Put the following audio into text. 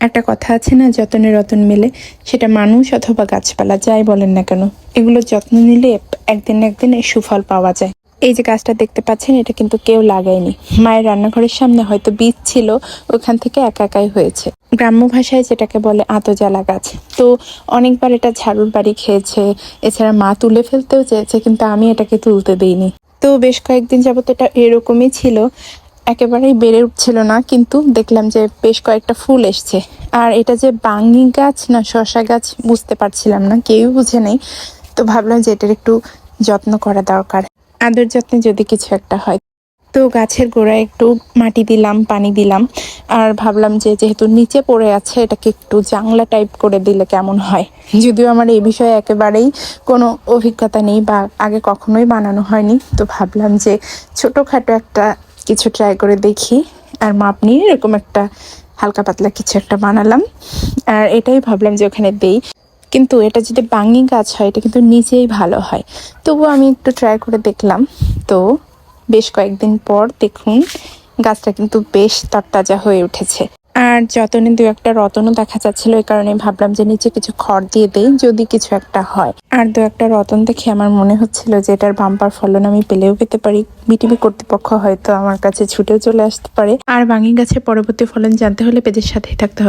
একটা কথা আছে না, যতনে রতন মেলে, সেটা মানুষ অথবা গাছপালা, যাই বলেন না কেন, এগুলোর যত্ন নিলে একদিন একদিন সুফল পাওয়া যায়। এই যে গাছটা দেখতে পাচ্ছেন, এটা কিন্তু কেউ লাগায়নি। মায়ের রান্নাঘরের সামনে হয়তো বীজ ছিল, ওখান থেকে একা একাই হয়েছে। গ্রাম্য ভাষায় যেটাকে বলে আতজালা গাছ। তো অনেকবার এটা ঝাড়ুর বাড়ি খেয়েছে, এছাড়া মা তুলে ফেলতেও চেয়েছে, কিন্তু আমি এটাকে তুলতে দিইনি। তো বেশ কয়েকদিন যাবত এটা এরকমই ছিল। একেবারেই বেড়ে উঠছিল না, কিন্তু দেখলাম যে বেশ কয়েকটা ফুল এসছে। আর এটা যে বাঙ্গি গাছ না শশা গাছ বুঝতে পারছিলাম না কেউ বুঝে নেই। তো ভাবলাম যে এটার একটু যত্ন করা দরকার। আদর যত্নে যদি কিছু একটা হয়। তো গাছের গোড়ায় একটু মাটি দিলাম, পানি দিলাম। আর ভাবলাম যে যেহেতু নিচে পড়ে আছে, এটাকে একটু জাংলা টাইপ করে দিলে কেমন হয়। যদিও আমার এই বিষয়ে একেবারেই কোনো অভিজ্ঞতা নেই বা আগে কখনোই বানানো হয়নি। তো ভাবলাম যে ছোটোখাটো একটা কিছু ট্রাই করে দেখি। আর মাপ নিয়ে এরকম একটা হালকা পাতলা কিছু একটা বানালাম। আর এটাই ভাবলাম যে ওখানে দেই। কিন্তু এটা যদি বাঙি গাছ হয়, এটা কিন্তু নিজেই ভালো হয়। তবু আমি একটু ট্রাই করে দেখলাম। তো বেশ কয়েকদিন পর দেখুন, গাছটা কিন্তু বেশ তরতাজা হয়ে উঠেছে। আর যতনে দু একটা রতনও দেখা যাচ্ছিল, এই কারণে ভাবলাম যে নিচে কিছু খড় দিয়ে দেই, যদি কিছু একটা হয়। আর দু একটা রতন দেখে আমার মনে হচ্ছিল যে এটার বাম্পার ফলন আমি পেলেও পেতে পারি। বিটিভি কর্তৃপক্ষ হয়তো আমার কাছে ছুটেও চলে আসতে পারে। আর বাঙি গাছের পরবর্তী ফলন জানতে হলে পেজের সাথেই থাকতে হবে।